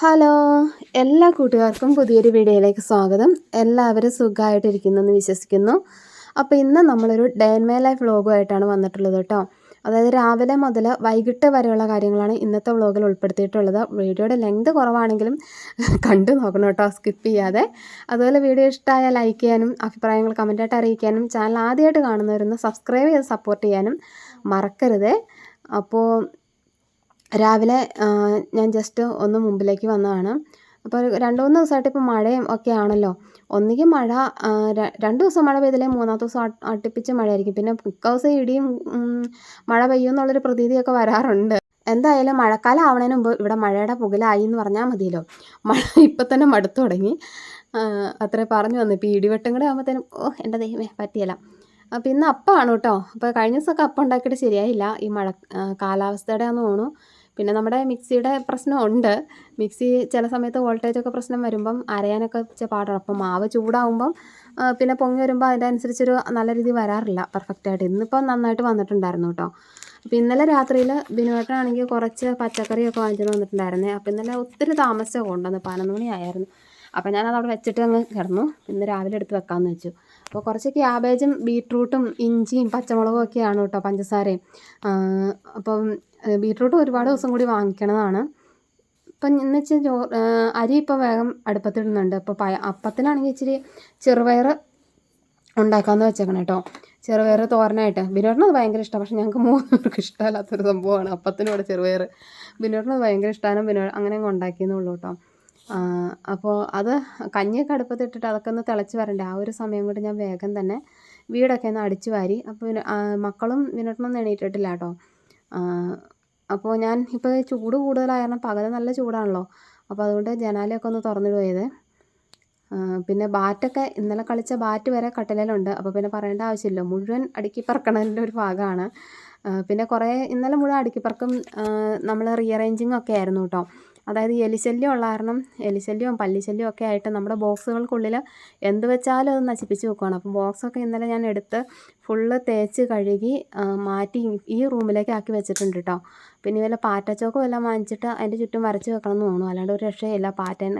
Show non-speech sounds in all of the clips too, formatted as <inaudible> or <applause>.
Hello എല്ലാ കൂട്ടുകാർക്കും പുതിയൊരു വീഡിയോയിലേക്ക് സ്വാഗതം. എല്ലാവരും സുഖമായിട്ടിരിക്കുന്നു എന്ന് വിശ്വസിക്കുന്നു. അപ്പോൾ ഇന്ന് നമ്മളൊരു ഡേ മേ ലൈഫ് വ്ളോഗുമായിട്ടാണ് വന്നിട്ടുള്ളത് കേട്ടോ. അതായത് രാവിലെ മുതൽ വൈകിട്ട് വരെയുള്ള കാര്യങ്ങളാണ് ഇന്നത്തെ വ്ളോഗിൽ ഉൾപ്പെടുത്തിയിട്ടുള്ളത്. വീഡിയോയുടെ ലെങ്ത് കുറവാണെങ്കിലും കണ്ടു നോക്കണം കേട്ടോ സ്കിപ്പ് ചെയ്യാതെ. അതുപോലെ വീഡിയോ ഇഷ്ടമായ ലൈക്ക് ചെയ്യാനും അഭിപ്രായങ്ങൾ കമന്റായിട്ട് അറിയിക്കാനും ചാനൽ ആദ്യമായിട്ട് കാണുന്നവരൊന്ന് സബ്സ്ക്രൈബ് ചെയ്ത് സപ്പോർട്ട് ചെയ്യാനും മറക്കരുത്. അപ്പോൾ രാവിലെ ഞാൻ ജസ്റ്റ് ഒന്ന് മുമ്പിലേക്ക് വന്നതാണ്. അപ്പോൾ രണ്ട് മൂന്ന് ദിവസമായിട്ട് ഇപ്പോൾ മഴയും ഒക്കെ ആണല്ലോ. ഒന്നുകിൽ മഴ രണ്ട് ദിവസം മഴ പെയ്തില്ലെങ്കിൽ മൂന്നാമത്തെ ദിവസം അടുപ്പിച്ച് മഴയായിരിക്കും. പിന്നെ മിക്ക ദിവസം ഇടിയും മഴ പെയ്യും എന്നുള്ളൊരു പ്രതീതിയൊക്കെ വരാറുണ്ട്. എന്തായാലും മഴക്കാലം ആവണതിന് മുമ്പ് ഇവിടെ മഴയുടെ പുകലായി എന്ന് പറഞ്ഞാൽ മതിയല്ലോ. മഴ ഇപ്പം തന്നെ മടുത്തു തുടങ്ങി. അത്രേ പറഞ്ഞു വന്നു. ഇപ്പോൾ ഇടിവെട്ടും കൂടെ ആകുമ്പോഴത്തേനും ഓ എന്റെ ദൈവമേ പറ്റിയല്ല. അപ്പോൾ ഇന്ന് അപ്പമാണ് കേട്ടോ. അപ്പോൾ കഴിഞ്ഞ ദിവസമൊക്കെ അപ്പം ഉണ്ടാക്കിയിട്ട് ശരിയായില്ല. ഈ മഴ കാലാവസ്ഥയുടെ ആണെന്ന് തോന്നുന്നു. പിന്നെ നമ്മുടെ മിക്സിയുടെ പ്രശ്നമുണ്ട്. മിക്സി ചില സമയത്ത് വോൾട്ടേജൊക്കെ പ്രശ്നം വരുമ്പം അരയാനൊക്കെ പാടാണ്. അപ്പം മാവ് ചൂടാവുമ്പം പിന്നെ പൊങ്ങി വരുമ്പോൾ അതിന്റെ അനുസരിച്ചൊരു നല്ല രീതി വരാറില്ല. പെർഫെക്റ്റായിട്ട് ഇന്നിപ്പം നന്നായിട്ട് വന്നിട്ടുണ്ടായിരുന്നു കേട്ടോ അപ്പോൾ ഇന്നലെ രാത്രിയിൽ ബിനുവേട്ടനാണെങ്കിൽ കുറച്ച് പച്ചക്കറിയൊക്കെ വാങ്ങിച്ചു വന്നിട്ടുണ്ടായിരുന്നേ. അപ്പോൾ ഇന്നലെ ഒത്തിരി താമസിച്ചാണ് കൊണ്ടുവന്ന് പതിനൊന്ന് മണിയായിരുന്നു അപ്പോൾ ഞാനത് അവിടെ വെച്ചിട്ട് അങ്ങ് കിടന്നു. ഇന്ന് രാവിലെ എടുത്ത് വെക്കാമെന്ന് വെച്ചു. അപ്പോൾ കുറച്ച് ക്യാബേജും ബീട്രൂട്ടും ഇഞ്ചിയും പച്ചമുളകും ഒക്കെയാണ് കേട്ടോ പഞ്ചസാരയും. അപ്പം ബീട്രൂട്ട് ഒരുപാട് ദിവസം കൂടി വാങ്ങിക്കണതാണ്. ഇപ്പം എന്ന് വെച്ചാൽ ചോ അരി ഇപ്പോൾ വേഗം അടുപ്പത്തിടുന്നുണ്ട്. അപ്പോൾ പയ അപ്പത്തിനാണെങ്കിൽ ഇച്ചിരി ചെറുപയർ ഉണ്ടാക്കാമെന്ന് വെച്ചേക്കണം കേട്ടോ. ചെറുപയർ തോരനായിട്ട്. ബിനോട്ടിനത് ഭയങ്കര ഇഷ്ടമാണ് പക്ഷെ ഞങ്ങൾക്ക് മൂന്നുപേർക്ക് ഇഷ്ടമല്ലാത്തൊരു സംഭവമാണ്. അപ്പത്തിനോട് ചെറുപയർ. ബിനോട്ടിനത് ഭയങ്കര ഇഷ്ടമാണ്. ബിനോ അങ്ങനെ അങ്ങ് ഉണ്ടാക്കിയെന്നുള്ളൂ കേട്ടോ. അപ്പോൾ അത് കഞ്ഞിയൊക്കെ അടുപ്പത്തിട്ടിട്ട് അതൊക്കെ ഒന്ന് തിളച്ച് വരണ്ടേ? ആ ഒരു സമയം കൊണ്ട് ഞാൻ വേഗം തന്നെ വീടൊക്കെ ഒന്ന് അടിച്ചു വാരി. അപ്പോൾ മക്കളും ബിനോട്ടിനൊന്നും എണീറ്റിട്ടില്ല കേട്ടോ. അപ്പോൾ ഞാൻ ഇപ്പോൾ ചൂട് കൂടുതലായ കാരണം പകൽ നല്ല ചൂടാണല്ലോ. അപ്പോൾ അതുകൊണ്ട് ജനാലയൊക്കെ ഒന്ന് തുറന്നിടുക ചെയ്തേ പിന്നെ ബാറ്റൊക്കെ ഇന്നലെ കളിച്ച ബാറ്റ് വരെ കട്ടിലേലുണ്ട് അപ്പോൾ പിന്നെ പറയേണ്ട ആവശ്യമില്ല. മുഴുവൻ അടുക്കി പറക്കണതിന്റെ ഒരു ഭാഗമാണ്. പിന്നെ കുറേ ഇന്നലെ മുഴുവൻ അടുക്കി പറക്കും നമ്മൾ റീഅറേഞ്ചിങ് ഒക്കെ ആയിരുന്നു കേട്ടോ. അതായത് എലിശല്യം ഉള്ള കാരണം എലിശല്യവും പല്ലിശല്യവും ഒക്കെ ആയിട്ട് നമ്മുടെ ബോക്സുകൾക്കുള്ളിൽ എന്ത് വെച്ചാലും അത് നശിപ്പിച്ച് വെക്കുകയാണ് അപ്പോൾ ബോക്സൊക്കെ ഇന്നലെ ഞാൻ എടുത്ത് ഫുള്ള് തേച്ച് കഴുകി മാറ്റി ഈ റൂമിലേക്ക് ആക്കി വെച്ചിട്ടുണ്ട് കേട്ടോ പിന്നെ വല്ല പാറ്റച്ചോക്കും എല്ലാം വാങ്ങിച്ചിട്ട് അതിന്റെ ചുറ്റും വരച്ച് വെക്കണം എന്ന് തോന്നുന്നു. അല്ലാണ്ട് ഒരു രക്ഷയില്ല പാറ്റൻ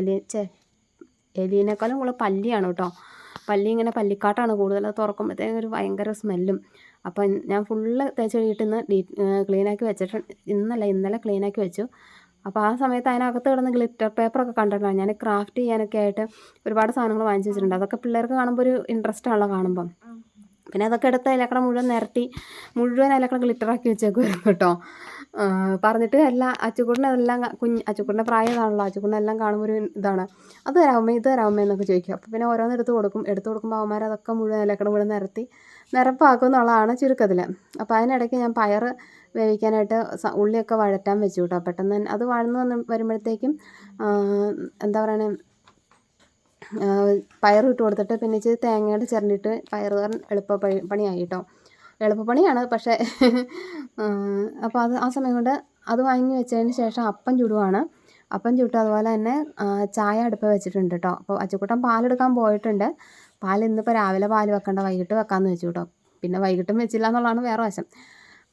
എലി ചേ എലീനേക്കാളും കൂടുതൽ പല്ലിയാണ് കേട്ടോ പല്ലി ഇങ്ങനെ പല്ലിക്കാട്ടാണ് കൂടുതൽ. അത് തുറക്കുമ്പോഴത്തേക്കും ഒരു ഭയങ്കര സ്മെല്ലും. അപ്പം ഞാൻ ഫുള്ള് തേച്ച് കഴുകിയിട്ട് ഇന്ന് ക്ലീനാക്കി വെച്ചിട്ട് ഇന്നല്ല ഇന്നലെ ക്ലീനാക്കി വെച്ചു. അപ്പോൾ ആ സമയത്ത് അതിനകത്ത് കിടന്ന് ഗ്ലിറ്റർ പേപ്പറൊക്കെ കണ്ടിട്ടാണ് ഞാൻ ക്രാഫ്റ്റ് ചെയ്യാനൊക്കെ ആയിട്ട് ഒരുപാട് സാധനങ്ങൾ വാങ്ങിച്ച് വെച്ചിട്ടുണ്ട്. അതൊക്കെ പിള്ളേർക്ക് കാണുമ്പോൾ ഒരു ഇൻട്രസ്റ്റ് ആണല്ലോ കാണുമ്പം. പിന്നെ അതൊക്കെ എടുത്ത് അതിലക്കട മുഴുവൻ നിരത്തി മുഴുവൻ അതിലക്കട ഗ്ലിറ്ററാക്കി വെച്ചേക്കുമായിരുന്നു കേട്ടോ. പറഞ്ഞിട്ട് എല്ലാ അച്ചുക്കുട്ടിനെ അതെല്ലാം കുഞ്ഞ് അച്ചുക്കുട്ടിന്റെ പ്രായമാണല്ലോ. അച്ചുക്കുട്ടിനെ എല്ലാം കാണുമ്പോൾ ഒരു ഇതാണ്. അത് തരാമേ ഇത് തരാമേ എന്നൊക്കെ ചോദിക്കും. അപ്പോൾ പിന്നെ ഓരോന്ന് എടുത്ത് കൊടുക്കും. എടുത്ത് കൊടുക്കുമ്പോൾ അവന്മാർ അതൊക്കെ മുഴുവൻ അതിലക്കട മുഴുവൻ നിരത്തി നിരപ്പാക്കും എന്നുള്ളതാണ് ചുരുക്കത്തിൽ അപ്പോൾ അതിനിടയ്ക്ക് ഞാൻ പയർ വേവിക്കാനായിട്ട് ഉള്ളിയൊക്കെ വഴറ്റാൻ വെച്ചു കേട്ടോ പെട്ടെന്ന് അത് വഴന്ന് വന്ന് വരുമ്പോഴത്തേക്കും എന്താ പറയണേ പയർ ഇട്ട് കൊടുത്തിട്ട് പിന്നെ ഇച്ചിരി തേങ്ങയുടെ ചിരണ്ടിട്ട് പയർ തോരൻ എളുപ്പ പണിയായി കേട്ടോ എളുപ്പപ്പണിയാണ് പക്ഷേ അപ്പോൾ അത് ആ സമയം കൊണ്ട് അത് വാങ്ങി വെച്ചതിന് ശേഷം അപ്പം ചുടുവാണ്. അപ്പം ചുട്ട് അതുപോലെ തന്നെ ചായ അടുപ്പ് വെച്ചിട്ടുണ്ട് കേട്ടോ അപ്പോൾ അച്ചുക്കുട്ടൻ പാലെടുക്കാൻ പോയിട്ടുണ്ട്. പാൽ ഇന്നിപ്പോൾ രാവിലെ പാൽ വെക്കണ്ട വൈകിട്ട് വെക്കാമെന്ന് വെച്ചു കേട്ടോ പിന്നെ വൈകിട്ടും വെച്ചില്ല എന്നുള്ളതാണ് വേറെ വശം.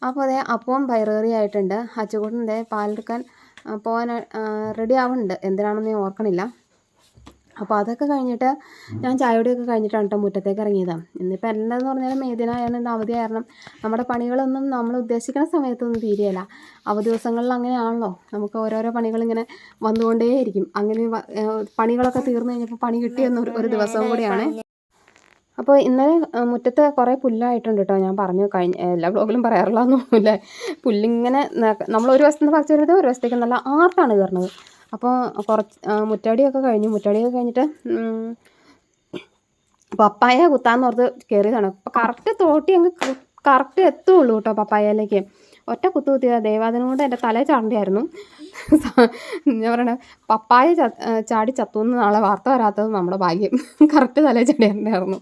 അപ്പോൾ അതേ അപ്പവും പയറുകറി ആയിട്ടുണ്ട്. അച്ചുകൂട്ടന്റെ പാലെടുക്കാൻ പോകാൻ റെഡി ആവുന്നുണ്ട്. എന്തിനാണെന്ന് ഞാൻ ഓർക്കണില്ല. അപ്പോൾ അതൊക്കെ കഴിഞ്ഞിട്ട് ഞാൻ ചായയുടെയൊക്കെ കഴിഞ്ഞിട്ടാണ് കേട്ടോ മുറ്റത്തേക്ക് ഇറങ്ങിയത്. ഇന്നിപ്പോൾ എന്താണെന്ന് പറഞ്ഞാൽ മേദിനായാലും ഇന്ന് അവധി കാരണം നമ്മുടെ പണികളൊന്നും നമ്മൾ ഉദ്ദേശിക്കുന്ന സമയത്തൊന്നും തീരെയല്ല. അവധി ദിവസങ്ങളിൽ അങ്ങനെയാണല്ലോ. നമുക്ക് ഓരോരോ പണികളിങ്ങനെ വന്നുകൊണ്ടേയിരിക്കും. അങ്ങനെ പണികളൊക്കെ തീർന്നു കഴിഞ്ഞപ്പോൾ പണി കിട്ടിയെന്ന് ഒരു ദിവസം കൂടിയാണ്. അപ്പോൾ ഇന്നലെ മുറ്റത്ത് കുറേ പുല്ലായിട്ടുണ്ട് കേട്ടോ ഞാൻ പറഞ്ഞു കഴിഞ്ഞ എല്ലാ ബ്ലോഗിലും പറയാറുള്ളതൊന്നുമില്ല പുല്ലിങ്ങനെ നമ്മൾ ഒരു വശത്ത് നിന്ന് പറിച്ചു വരുന്നത് ഒരു വശത്തേക്ക് നല്ല ആർട്ടാണ് കയറുന്നത്. അപ്പോൾ കുറച്ച് മുറ്റടിയൊക്കെ കഴിഞ്ഞു. മുറ്റടിയൊക്കെ കഴിഞ്ഞിട്ട് പപ്പായ കുത്താന്ന് ഓർത്ത് കയറിയതാണ് അപ്പോൾ കറക്റ്റ് തോട്ടി അങ്ങ് കറക്റ്റ് എത്തുള്ളൂ കേട്ടോ പപ്പായയിലേക്ക്. ഒറ്റ കുത്തു കുത്തിയ ദേവാദിനം കൊണ്ട് എന്റെ തലയിൽ ചാടേണ്ടിയായിരുന്നു. ഞാൻ പറയണ പപ്പായ ചാടി ചത്തുന്ന് നാളെ വാർത്ത വരാത്തത് നമ്മുടെ ഭാഗ്യം. <laughs> കറക്റ്റ് തലയിൽ ചാടിയിട്ടുണ്ടായിരുന്നു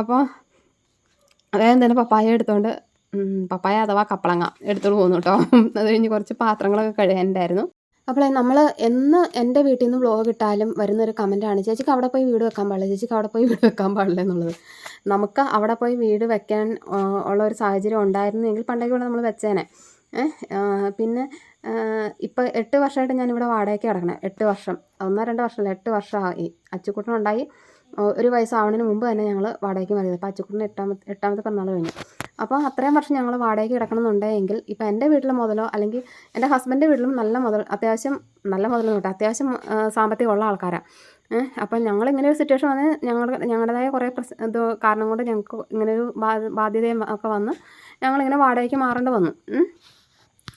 അപ്പോൾ വേഗം തന്നെ പപ്പായ എടുത്തുകൊണ്ട് പപ്പായ അഥവാ കപ്പളങ്ങ എടുത്തോണ്ട് പോന്നു കേട്ടോ <laughs> അത് കഴിഞ്ഞ് കുറച്ച് പാത്രങ്ങളൊക്കെ കഴുകാനുണ്ടായിരുന്നു അപ്പോൾ നമ്മൾ എന്ന് എന്റെ വീട്ടിൽ നിന്ന് വ്ലോഗ് ഇട്ടാലും വരുന്നൊരു കമന്റാണ് ചേച്ചിക്ക് അവിടെ പോയി വീട് വെക്കാൻ പാടില്ല ചേച്ചിക്ക് അവിടെ പോയി വീട് വെക്കാൻ പാടില്ല എന്നുള്ളത്. നമുക്ക് അവിടെ പോയി വീട് വെക്കാൻ ഉള്ള ഒരു സാഹചര്യം ഉണ്ടായിരുന്നെങ്കിൽ ഇവിടെ നമ്മൾ വെച്ചേനെ. പിന്നെ ഇപ്പോൾ എട്ട് വർഷമായിട്ട് ഞാനിവിടെ വാടകയ്ക്ക് കിടക്കണേ എട്ട് വർഷം. ഒന്നോ രണ്ട് വർഷമല്ല എട്ട് വർഷമായി അച്ചുക്കുട്ടനുണ്ടായി ഒരു വയസ്സാവണതിന് മുമ്പ് തന്നെ ഞങ്ങൾ വാടകയ്ക്ക് മാറിയത് അപ്പോൾ അച്ചുക്കുട്ടന് എട്ടാമത്തെ എട്ടാമത്തെ പിറന്നാൾ കഴിഞ്ഞു. അപ്പോൾ അത്രയും വർഷം ഞങ്ങൾ വാടകയ്ക്ക് കിടക്കണമെന്നുണ്ടെങ്കിൽ ഇപ്പോൾ എന്റെ വീട്ടിൽ മുതലോ അല്ലെങ്കിൽ എന്റെ ഹസ്ബൻഡിന്റെ വീട്ടിലും നല്ല മുതൽ അത്യാവശ്യം നല്ല മുതൽ നോട്ടെ അത്യാവശ്യം സാമ്പത്തികമുള്ള ആൾക്കാരാണ് അപ്പം ഞങ്ങൾ ഇങ്ങനെ ഒരു സിറ്റുവേഷൻ വന്ന് ഞങ്ങളുടെ ഞങ്ങളുടേതായ കുറേ പ്രസ് ഇത് കാരണം കൊണ്ട് ഞങ്ങൾക്ക് ഇങ്ങനെ ഒരു ബാധ്യതയും ഒക്കെ വന്ന് ഞങ്ങളിങ്ങനെ വാടകയ്ക്ക് മാറേണ്ടി വന്നു.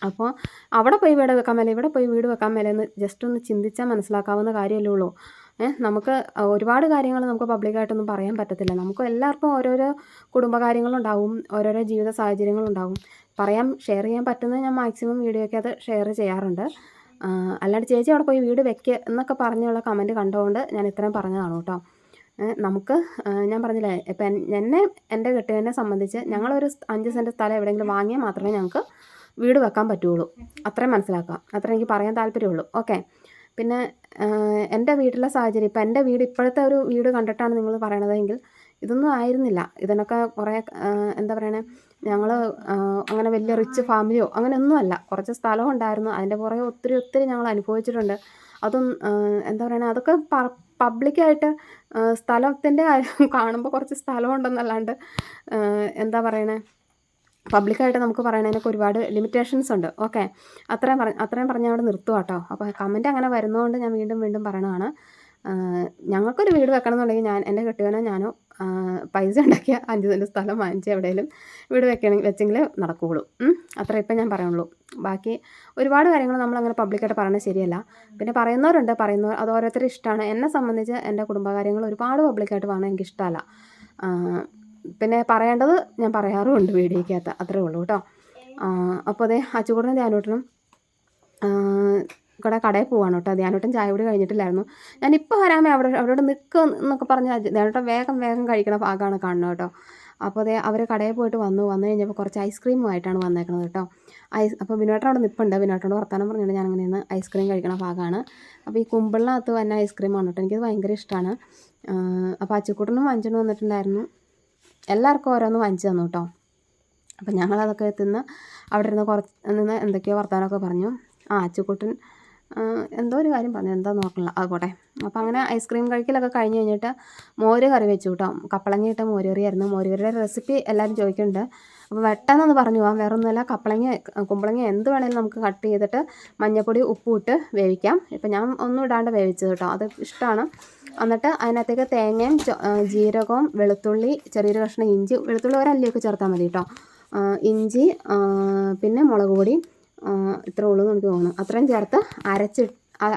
അപ്പോൾ അവിടെ പോയി വീട് വെക്കാൻ മേലെ ഇവിടെ പോയി വീട് വെക്കാൻ മേലെ എന്ന് ജസ്റ്റ് ഒന്ന് ചിന്തിച്ചാൽ മനസ്സിലാക്കാവുന്ന കാര്യമല്ലേ ഉള്ളൂ. നമുക്ക് ഒരുപാട് കാര്യങ്ങൾ നമുക്ക് പബ്ലിക്കായിട്ടൊന്നും പറയാൻ പറ്റത്തില്ല. നമുക്ക് എല്ലാവർക്കും ഓരോരോ കുടുംബകാര്യങ്ങളുണ്ടാവും ഓരോരോ ജീവിത സാഹചര്യങ്ങളുണ്ടാവും. പറയാൻ ഷെയർ ചെയ്യാൻ പറ്റുന്നത് ഞാൻ മാക്സിമം വീഡിയോയ്ക്ക് അത് ഷെയർ ചെയ്യാറുണ്ട്. അല്ലാണ്ട് ചേച്ചി അവിടെ പോയി വീട് വെക്കുക എന്നൊക്കെ പറഞ്ഞുള്ള കമന്റ് കണ്ടുകൊണ്ട് ഞാൻ ഇത്രയും പറഞ്ഞതാണ് കേട്ടോ. നമുക്ക് ഞാൻ പറഞ്ഞില്ലേ ഇപ്പം എന്നെ എന്റെ കെട്ടിയതിനെ സംബന്ധിച്ച് ഞങ്ങളൊരു അഞ്ച് സെന്റ് സ്ഥലം എവിടെയെങ്കിലും വാങ്ങിയാൽ മാത്രമേ ഞങ്ങൾക്ക് വീട് വെക്കാൻ പറ്റുള്ളൂ. അത്രയും മനസ്സിലാക്കാം അത്രയും എനിക്ക് പറയാൻ താല്പര്യമുള്ളൂ. ഓക്കെ പിന്നെ എന്റെ വീട്ടിലെ സാഹചര്യം. ഇപ്പം എന്റെ വീട് ഇപ്പോഴത്തെ ഒരു വീട് കണ്ടിട്ടാണ് നിങ്ങൾ പറയണതെങ്കിൽ ഇതൊന്നും ആയിരുന്നില്ല. ഇതിനൊക്കെ കുറേ എന്താ പറയണേ ഞങ്ങൾ അങ്ങനെ വലിയ റിച്ച് ഫാമിലിയോ അങ്ങനെ ഒന്നുമല്ല കുറച്ച് സ്ഥലം ഉണ്ടായിരുന്നു. അതിന്റെ പുറകെ ഒത്തിരി ഒത്തിരി ഞങ്ങൾ അനുഭവിച്ചിട്ടുണ്ട്. അതും എന്താ പറയണേ അതൊക്കെ പബ്ലിക്കായിട്ട് സ്ഥലത്തിന്റെ കാണുമ്പോൾ കുറച്ച് സ്ഥലമുണ്ടെന്നല്ലാണ്ട് എന്താ പറയണേ പബ്ലിക്കായിട്ട് നമുക്ക് പറയണതിനൊക്കെ ഒരുപാട് ലിമിറ്റേഷൻസ് ഉണ്ട്. ഓക്കെ അത്രയും പറ അത്രയും പറഞ്ഞ് അവിടെ നിർത്തുക കേട്ടോ അപ്പോൾ കമന്റ് അങ്ങനെ വരുന്നതുകൊണ്ട് ഞാൻ വീണ്ടും വീണ്ടും പറയണതാണ്. ഞങ്ങൾക്കൊരു വീട് വെക്കണം എന്നുണ്ടെങ്കിൽ ഞാൻ എന്റെ കെട്ടിയവനോ ഞാനോ പൈസ ഉണ്ടാക്കിയ അഞ്ച് സെന്റ് സ്ഥലം വാങ്ങിച്ച് എവിടെയെങ്കിലും വീട് വെക്കണമെങ്കിൽ വെച്ചെങ്കിൽ നടക്കുകയുള്ളൂ അത്ര ഇപ്പം ഞാൻ പറയുള്ളൂ. ബാക്കി ഒരുപാട് കാര്യങ്ങൾ നമ്മളങ്ങനെ പബ്ലിക്കായിട്ട് പറയുന്നത് ശരിയല്ല. പിന്നെ പറയുന്നവരുണ്ട്. പറയുന്നവർ അത് ഓരോരുത്തരും ഇഷ്ടമാണ് എന്നെ സംബന്ധിച്ച് എന്റെ കുടുംബകാര്യങ്ങൾ ഒരുപാട് പബ്ലിക്കായിട്ട് പറഞ്ഞാൽ എനിക്ക് ഇഷ്ടമല്ല. പിന്നെ പറയേണ്ടത് ഞാൻ പറയാറുമുണ്ട് വീഡിയോയ്ക്കകത്ത്. അത്രേ ഉള്ളൂ കേട്ടോ. അപ്പോൾ അതേ അച്ചുകൂടനും ധ്യാനോട്ടനും കൂടെ കടയിൽ പോവാണ് കേട്ടോ. ധ്യാനോട്ടൻ ചായ കൂടി കഴിഞ്ഞിട്ടില്ലായിരുന്നു. ഞാനിപ്പോൾ വരാമേ അവിടെ അവരോട് നിൽക്കുക എന്നൊക്കെ പറഞ്ഞ് ധ്യാനോട്ടൻ വേഗം വേഗം കഴിക്കണ ഭാഗമാണ് കാണുന്നത് കേട്ടോ. അപ്പോൾ അതേ അവർ കടയിൽ പോയിട്ട് വന്നു. വന്നു കഴിഞ്ഞപ്പോൾ കുറച്ച് ഐസ്ക്രീമുമായിട്ടാണ് വന്നേക്കുന്നത് കേട്ടോ. ഐസ് അപ്പോൾ വിനോട്ടൻ അവിടെ നിൽപ്പുണ്ട് വിനോട്ടനോട് വർത്താനം പറഞ്ഞിട്ട് ഞാൻ അങ്ങനെ നിന്ന് ഐസ്ക്രീം കഴിക്കണ ഭാഗമാണ്. അപ്പോൾ ഈ കുമ്പിളിനകത്ത് വന്ന ഐസ്ക്രീമാണ് കേട്ടോ. എനിക്കത് ഭയങ്കര ഇഷ്ടമാണ് അപ്പോൾ അച്ചുക്കൂട്ടനും വഞ്ചനും വന്നിട്ടുണ്ടായിരുന്നു. എല്ലാവർക്കും ഓരോന്ന് വാങ്ങിച്ചു തന്നു കേട്ടോ. അപ്പം ഞങ്ങളതൊക്കെ തിന്ന് അവിടെ ഇരുന്ന് കുറച്ച് നിന്ന് എന്തൊക്കെയോ വർത്തമാനമൊക്കെ പറഞ്ഞു. ആ അച്ചുക്കുട്ടൻ എന്തോ ഒരു കാര്യം പറഞ്ഞു എന്താ നോക്കണില്ല അത് പോട്ടെ അപ്പോൾ അങ്ങനെ ഐസ്ക്രീം കഴിക്കലൊക്കെ കഴിഞ്ഞ് കഴിഞ്ഞിട്ട് മോര് കറി വെച്ചു കേട്ടോ കപ്പളങ്ങ ഇട്ട മോര് കറിയുടെ റെസിപ്പി എല്ലാവരും ചോദിക്കുന്നുണ്ട്. അപ്പോൾ വെട്ടെന്നൊന്ന് പറഞ്ഞു പോകാം വേറെ ഒന്നുമല്ല കപ്പളങ്ങ കുമ്പളങ്ങ എന്ത് വേണേലും നമുക്ക് കട്ട് ചെയ്തിട്ട് മഞ്ഞൾപ്പൊടി ഉപ്പും ഇട്ട് വേവിക്കാം. ഇപ്പം ഞാൻ ഒന്നും ഇടാണ്ട് വേവിച്ചത് കേട്ടോ അത് ഇഷ്ടമാണ് എന്നിട്ട് അതിനകത്തേക്ക് തേങ്ങയും ജീരകവും വെളുത്തുള്ളി ചെറിയൊരു കഷ്ണം ഇഞ്ചി വെളുത്തുള്ളി ഒരല്ലിയൊക്കെ ചേർത്താൽ മതി കേട്ടോ ഇഞ്ചി പിന്നെ മുളക് പൊടി ഇത്ര ഉള്ളൂ എന്ന് എനിക്ക് തോന്നുന്നു. അത്രയും ചേർത്ത് അരച്ച്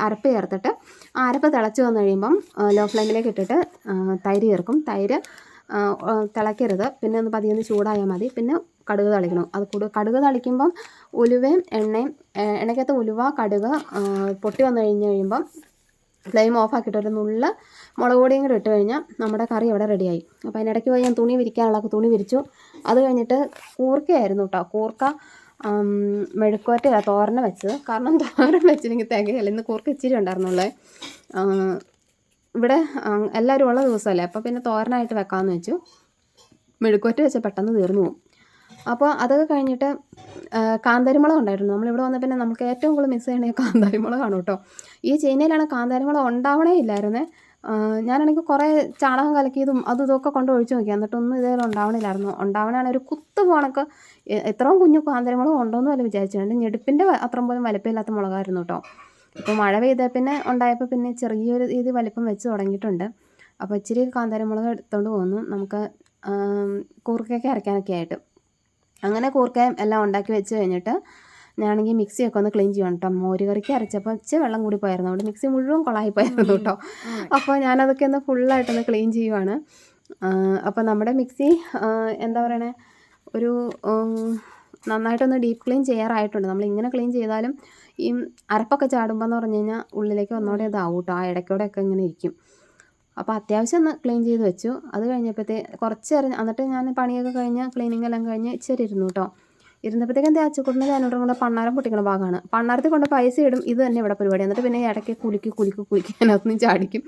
അരപ്പ് ചേർത്തിട്ട് ആ അരപ്പ് തിളച്ച് വന്നു കഴിയുമ്പം ലോ ഫ്ലെയിമിലേക്ക് ഇട്ടിട്ട് തൈര് ചേർക്കും. തൈര് തിളയ്ക്കരുത് പിന്നെ ഒന്ന് പതിയൊന്ന് ചൂടായാൽ മതി. പിന്നെ കടുക് തളിക്കണം. അത് കൂടു കടുക് തളിക്കുമ്പം ഉലുവയും എണ്ണയും എണ്ണയ്ക്കകത്ത് ഉലുവ കടുക് പൊട്ടി വന്നു കഴിഞ്ഞ് കഴിയുമ്പം ഫ്ലെയിം ഓഫ് ആക്കിയിട്ട് ഒരു നുള്ള മുളക് പൊടിയും കൂടെ ഇട്ട് കഴിഞ്ഞാൽ നമ്മുടെ കറി അവിടെ റെഡിയായി അപ്പോൾ അതിനിടയ്ക്ക് പോയി ഞാൻ തുണി വിരിക്കാനുള്ള തുണി വിരിച്ചു. അത് കഴിഞ്ഞിട്ട് കൂർക്കയായിരുന്നു കേട്ടോ കൂർക്ക മെഴുക്കുവരട്ടില്ല തോരന് വെച്ചത്. കാരണം തോരൻ വെച്ചില്ലെങ്കിൽ തികയല്ല ഇന്ന് കൂർക്ക ഇച്ചിരി ഉണ്ടായിരുന്നുള്ളേ. ഇവിടെ എല്ലാവരും ഉള്ള ദിവസമല്ലേ? അപ്പോൾ പിന്നെ തോരനായിട്ട് വെക്കാമെന്ന് വെച്ചു. മെഴുക്കുവരട്ടി വെച്ചാൽ പെട്ടെന്ന് തീർന്നു പോകും അപ്പോൾ അതൊക്കെ കഴിഞ്ഞിട്ട് കാന്താരിമുളക് ഉണ്ടായിരുന്നു. നമ്മളിവിടെ വന്ന പിന്നെ നമുക്ക് ഏറ്റവും കൂടുതൽ മിസ് ചെയ്യണേ കാന്താരിമുളകാണ് കേട്ടോ. ഈ ചൈനയിലാണ് കാന്താരിമുളക് ഉണ്ടാവണേ ഇല്ലായിരുന്നേ. ഞാനാണെങ്കിൽ കുറേ ചാണകം കലക്കിയതും അതും ഇതൊക്കെ കൊണ്ട് ഒഴിച്ച് നോക്കി. എന്നിട്ടൊന്നും ഇതേലും ഉണ്ടാവണില്ലായിരുന്നു. ഉണ്ടാവണാണ് ഒരു കുത്ത് പോണക്ക് എത്രയും കുഞ്ഞു കാന്തരമുളക് ഉണ്ടോയെന്ന് വല്ല വിചാരിച്ചിട്ടുണ്ട്. ഞെടുപ്പിന്റെ അത്രയും പോലും വലിപ്പമില്ലാത്ത മുളകായിരുന്നു കേട്ടോ. ഇപ്പോൾ മഴ പെയ്ത പിന്നെ ഉണ്ടായപ്പോൾ പിന്നെ ചെറിയൊരു ഇത് വലിപ്പം വെച്ച് തുടങ്ങിയിട്ടുണ്ട്. അപ്പോൾ ഇച്ചിരി കാന്താരമുളക് എടുത്തുകൊണ്ട് പോന്നു. നമുക്ക് കൂർക്കയൊക്കെ അരയ്ക്കാനൊക്കെ ആയിട്ട്. അങ്ങനെ കൂർക്കയും എല്ലാം ഉണ്ടാക്കി വെച്ച് കഴിഞ്ഞിട്ട് ഞാനാണെങ്കിൽ മിക്സിയൊക്കെ ഒന്ന് ക്ലീൻ ചെയ്യണം കേട്ടോ. മോര് കറിക്ക് അരച്ചപ്പോൾ ഇച്ചിരി വെള്ളം കൂടി പോയിരുന്നു അതുകൊണ്ട് മിക്സി മുഴുവൻ കൊളായി പോയിരുന്നു കേട്ടോ. അപ്പോൾ ഞാനതൊക്കെ ഒന്ന് ഫുള്ളായിട്ടൊന്ന് ക്ലീൻ ചെയ്യുവാണ്. അപ്പോൾ നമ്മുടെ മിക്സി എന്താ പറയണേ ഒരു നന്നായിട്ടൊന്ന് ഡീപ്പ് ക്ലീൻ ചെയ്യാറായിട്ടുണ്ട്. നമ്മൾ ഇങ്ങനെ ക്ലീൻ ചെയ്താലും ഈ അരപ്പൊക്കെ ചാടുമ്പോൾ എന്ന് പറഞ്ഞു കഴിഞ്ഞാൽ ഉള്ളിലേക്ക് ഒന്നുകൂടെ ഇതാവും കേട്ടോ. ആ ഇടയ്ക്കൂടെയൊക്കെ ഇങ്ങനെ ഇരിക്കും. അപ്പോൾ അത്യാവശ്യം ഒന്ന് ക്ലീൻ ചെയ്ത് വെച്ചു. അത് കഴിഞ്ഞപ്പോഴത്തേ കുറച്ച് നേരം എന്നിട്ട് ഞാൻ പണിയൊക്കെ കഴിഞ്ഞ് ക്ലീനിങ് എല്ലാം കഴിഞ്ഞ് ഇച്ചിരി ഇരുന്നു കേട്ടോ. ഇരുന്നപ്പോഴത്തേക്കും എന്താ അച്ചുക്കുട്ടിന് ഞാനോടും കൂടെ പണ്ണാരം പൊട്ടിക്കുന്ന ഭാഗമാണ്. പണ്ണാരത്തിൽ കൊണ്ട് പൈസ ഇടും ഇത് തന്നെ ഇവിടെ പരിപാടി. എന്നിട്ട് പിന്നെ ഇടയ്ക്ക് കുലുക്കി കുലുക്കി കുലുക്കി അതിനകത്തുനിന്ന് ചാടിക്കും.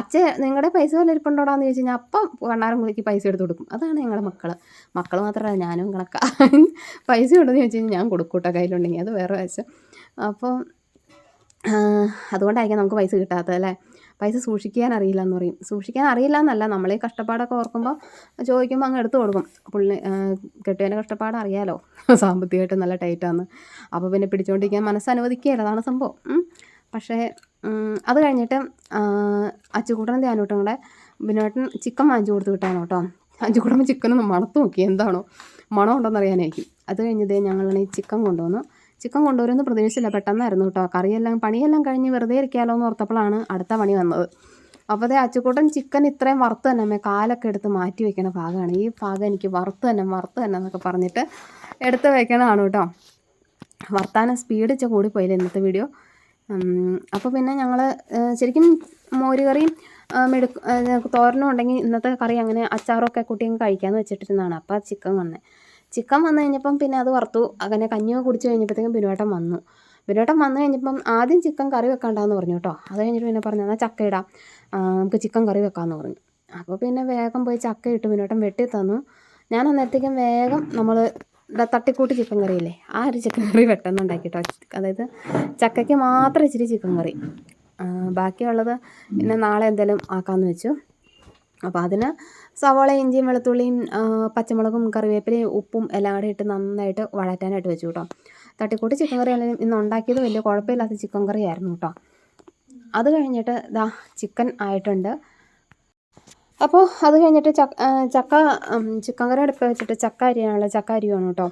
അച്ഛൻ നിങ്ങളുടെ പൈസ വല്ല ഇരിപ്പുണ്ടോടാന്ന് ചോദിച്ചു കഴിഞ്ഞാൽ അപ്പം പണ്ണാരം കുലുക്കി പൈസ എടുത്ത് കൊടുക്കും. അതാണ് ഞങ്ങളുടെ മക്കൾ മക്കൾ മാത്രമല്ല ഞാനും കണക്കാ. പൈസ ഉണ്ടെന്ന് ചോദിച്ചു കഴിഞ്ഞാൽ ഞാൻ കൊടുക്കൂട്ടോ കേട്ടോ കയ്യിലുണ്ടെങ്കിൽ. അത് വേറെ വശം അപ്പോൾ അതുകൊണ്ടായിരിക്കും നമുക്ക് പൈസ കിട്ടാത്തത് അല്ലേ? പൈസ സൂക്ഷിക്കാൻ അറിയില്ല എന്ന് പറയും. സൂക്ഷിക്കാൻ അറിയില്ല എന്നല്ല നമ്മളെ കഷ്ടപ്പാടൊക്കെ ഓർക്കുമ്പോൾ ചോദിക്കുമ്പോൾ അങ്ങ് എടുത്തു കൊടുക്കും. പുള്ളി കെട്ടിയവന്റെ കഷ്ടപ്പാട് അറിയാലോ? സാമ്പത്തികമായിട്ട് നല്ല ടൈറ്റാന്ന്. അപ്പോൾ പിന്നെ പിടിച്ചുകൊണ്ടിരിക്കാൻ മനസ്സ് അനുവദിക്കുകയില്ല അതാണ് സംഭവം. പക്ഷേ അത് കഴിഞ്ഞിട്ട് അച്ചുകൂട്ടനും ധ്യാനൂട്ടും കൂടെ ബിനോട്ടൻ ചിക്കൻ വാങ്ങിച്ചു കൊടുത്ത് വിട്ടാണ് കേട്ടോ. അഞ്ചു കുടുംബം ചിക്കനൊന്ന് മണത്ത് നോക്കി എന്താണോ? മണം ഉണ്ടോയെന്ന് അറിയാനായിരിക്കും അത് കഴിഞ്ഞതേ ഞങ്ങളാണ് ഈ ചിക്കൻ കൊണ്ടുവന്നു ചിക്കൻ കൊണ്ടുവരുമെന്ന് പ്രതീക്ഷിച്ചില്ല പെട്ടെന്നായിരുന്നു കേട്ടോ. കറിയെല്ലാം പണിയെല്ലാം കഴിഞ്ഞ് വെറുതെ ഇരിക്കാമല്ലോ എന്ന് ഓർത്തപ്പോഴാണ് അടുത്ത പണി വന്നത്. അപ്പോൾ അതേ അച്ചുക്കൂട്ടൻ ചിക്കൻ ഇത്രയും വറുത്ത് തന്നെ അമ്മേ കാലൊക്കെ എടുത്ത് മാറ്റി വെക്കണ ഭാഗമാണ്. ഈ ഭാഗം എനിക്ക് വറുത്ത് തന്നെ വറുത്ത് തന്നെ എന്നൊക്കെ പറഞ്ഞിട്ട് എടുത്ത് വെക്കണതാണ് കേട്ടോ. വർത്താനം സ്പീഡ് വെച്ച കൂടി പോയില്ല ഇന്നത്തെ വീഡിയോ അപ്പോൾ പിന്നെ ഞങ്ങൾ ശരിക്കും മോരുകറിയും മെടു തോരനും ഉണ്ടെങ്കിൽ ഇന്നത്തെ കറി അങ്ങനെ അച്ചാറൊക്കെ കുട്ടിയും കഴിക്കാമെന്ന് വെച്ചിട്ടിരുന്നതാണ്. അപ്പോൾ ചിക്കൻ വന്നത് ചിക്കൻ വന്നു കഴിഞ്ഞപ്പം പിന്നെ അത് വറുത്തു. അങ്ങനെ കഞ്ഞിയോ കുടിച്ച് കഴിഞ്ഞപ്പോഴത്തേക്കും ബിനുവേട്ടൻ വന്നു. ബിനുവേട്ടൻ വന്നു കഴിഞ്ഞപ്പം ആദ്യം ചിക്കൻ കറി വെക്കണ്ടെന്ന് പറഞ്ഞു കേട്ടോ. അത് കഴിഞ്ഞിട്ട് പിന്നെ പറഞ്ഞു എന്നാൽ ചക്ക ഇടാം. നമുക്ക് ചിക്കൻ കറി വെക്കാമെന്ന് പറഞ്ഞു. അപ്പോൾ പിന്നെ വേഗം പോയി ചക്ക ഇട്ട് ബിനുവേട്ടൻ വെട്ടി തന്നു. ഞാൻ അന്നേരത്തേക്കും വേഗം നമ്മൾ തട്ടിക്കൂട്ട് ചിക്കൻ കറിയില്ലേ ആ ഒരു ചിക്കൻ കറി പെട്ടെന്ന് ഉണ്ടാക്കി കേട്ടോ. അതായത് ചക്കയ്ക്ക് മാത്രം ഇച്ചിരി ചിക്കൻ കറി. ബാക്കിയുള്ളത് പിന്നെ നാളെ എന്തെങ്കിലും ആക്കാമെന്ന് വെച്ചു. അപ്പോൾ അതിന് സവാള ഇഞ്ചിയും വെളുത്തുള്ളിയും പച്ചമുളകും കറിവേപ്പിലയും ഉപ്പും എല്ലാം കൂടെ ഇട്ട് നന്നായിട്ട് വഴറ്റാനായിട്ട് വെച്ചു കേട്ടോ. തട്ടിക്കൂട്ട് ചിക്കൻ കറി ആണെങ്കിലും ഇന്ന് ഉണ്ടാക്കിയത് വലിയ കുഴപ്പമില്ലാത്ത ചിക്കൻ കറി ആയിരുന്നു കേട്ടോ. അത് കഴിഞ്ഞിട്ട് ദാ ചിക്കൻ ആയിട്ടുണ്ട്. അപ്പോൾ അത് കഴിഞ്ഞിട്ട് ചക്ക ചിക്കൻ കറി അടുപ്പ് വെച്ചിട്ട് ചക്ക അരിയാനുള്ള ചക്ക അരിയാണ് കേട്ടോ.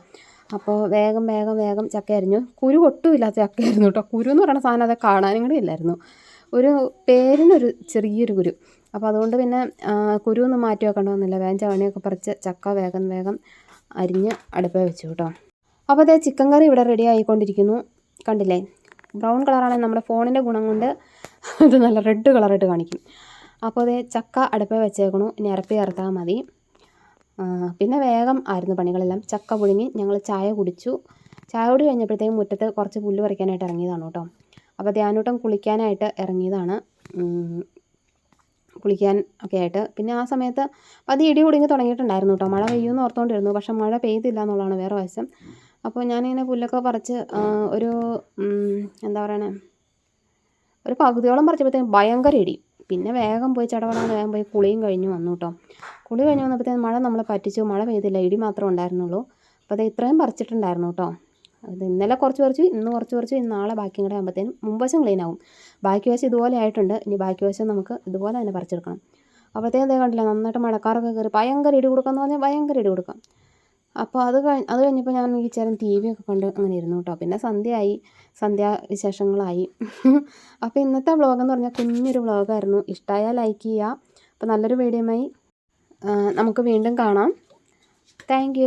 അപ്പോൾ വേഗം വേഗം വേഗം ചക്ക അരിഞ്ഞു. കുരു ഒട്ടുമില്ലാത്ത ചക്കയായിരുന്നു കേട്ടോ. കുരു എന്ന് പറയുന്ന സാധനം അത് കാണാനും കൂടി ഇല്ലായിരുന്നു. ഒരു പേരിനൊരു ചെറിയൊരു കുരു. അപ്പോൾ അതുകൊണ്ട് പിന്നെ കുരുവൊന്നും മാറ്റി വെക്കേണ്ടതൊന്നുമില്ല വേഗം ചവണിയൊക്കെ പറിച്ച് ചക്ക വേഗം വേഗം അരിഞ്ഞ് അടുപ്പേ വെച്ചു കേട്ടോ. അപ്പോൾ അതേ ചിക്കൻ കറി ഇവിടെ റെഡി ആയിക്കൊണ്ടിരിക്കുന്നു. കണ്ടില്ലേ? ബ്രൗൺ കളറാണെങ്കിൽ നമ്മുടെ ഫോണിന്റെ ഗുണം കൊണ്ട് <laughs> അത് നല്ല റെഡ് കളറായിട്ട് കാണിക്കും. അപ്പോൾ അതേ ചക്ക അടുപ്പേ വെച്ചേക്കണു. ഇനി ഇറപ്പി ചേർത്താൽ മതി. പിന്നെ വേഗം ആയിരുന്നു പണികളെല്ലാം. ചക്ക പുഴുങ്ങി ഞങ്ങൾ ചായ കുടിച്ചു. ചായ കുടി കഴിഞ്ഞപ്പോഴത്തേക്കും മുറ്റത്ത് കുറച്ച് പുല്ല് പറിക്കാനായിട്ട് ഇറങ്ങിയതാണ് കേട്ടോ. അപ്പോൾ ധ്യാനൂട്ടം കുളിക്കാനായിട്ട് ഇറങ്ങിയതാണ്. കുളിക്കാൻ ഒക്കെ ആയിട്ട്. പിന്നെ ആ സമയത്ത് അത് ഇടി കുടുങ്ങി തുടങ്ങിയിട്ടുണ്ടായിരുന്നു കേട്ടോ മഴ പെയ്യുമെന്ന് ഓർത്തുകൊണ്ടിരുന്നു പക്ഷെ മഴ പെയ്തില്ല എന്നുള്ളതാണ് വേറെ വശം. അപ്പോൾ ഞാനിങ്ങനെ പുല്ലൊക്കെ പറിച്ച് ഒരു എന്താ പറയണേ ഒരു പകുതിയോളം പറിച്ചപ്പോഴത്തേക്കും ഭയങ്കര ഇടി. പിന്നെ വേഗം പോയി ചടപടാന്ന് വേഗം പോയി കുളിയും കഴിഞ്ഞ് വന്നു കേട്ടോ കുളി കഴിഞ്ഞ് വന്നപ്പോഴത്തേക്കും മഴ നമ്മളെ പറ്റിച്ചു. മഴ പെയ്തില്ല. ഇടി മാത്രമേ ഉണ്ടായിരുന്നുള്ളൂ. അപ്പോൾ അത് ഇത്രയും പറിച്ചിട്ടുണ്ടായിരുന്നു കേട്ടോ അത് ഇന്നലെ കുറച്ച് കുറച്ച് ഇന്ന് കുറച്ച് കുറച്ച് നാളെ ബാക്കിയും കൂടെ ആകുമ്പോഴത്തേനും മുമ്പശം ക്ലീൻ ആവും. ബാക്കി വശം ഇതുപോലെ ആയിട്ടുണ്ട്. ഇനി ബാക്കി വശം നമുക്ക് ഇതുപോലെ തന്നെ പറിച്ചെടുക്കണം. അപ്പോഴത്തേക്കും അതേ കണ്ടില്ല? നന്നായിട്ട് മഴക്കാറൊക്കെ കയറി ഭയങ്കര ഇടി കൊടുക്കാന്ന് പറഞ്ഞാൽ ഭയങ്കര ഇടി കൊടുക്കാം അപ്പോൾ അത് കഴിഞ്ഞ് അത് കഴിഞ്ഞപ്പോൾ ഞാൻ ഈ ചേരൻ ടി വി ഒക്കെ കണ്ട് അങ്ങനെ ഇരുന്നു കേട്ടോ. പിന്നെ സന്ധ്യയായി. സന്ധ്യാ വിശേഷങ്ങളായി. <laughs> അപ്പോൾ ഇന്നത്തെ വ്ളോഗ് എന്ന് പറഞ്ഞാൽ കുഞ്ഞൊരു വ്ളോഗായിരുന്നു ഇഷ്ടമായാൽ ലൈക്ക് ചെയ്യുക അപ്പോൾ നല്ലൊരു വീഡിയോയുമായി നമുക്ക് വീണ്ടും കാണാം. താങ്ക്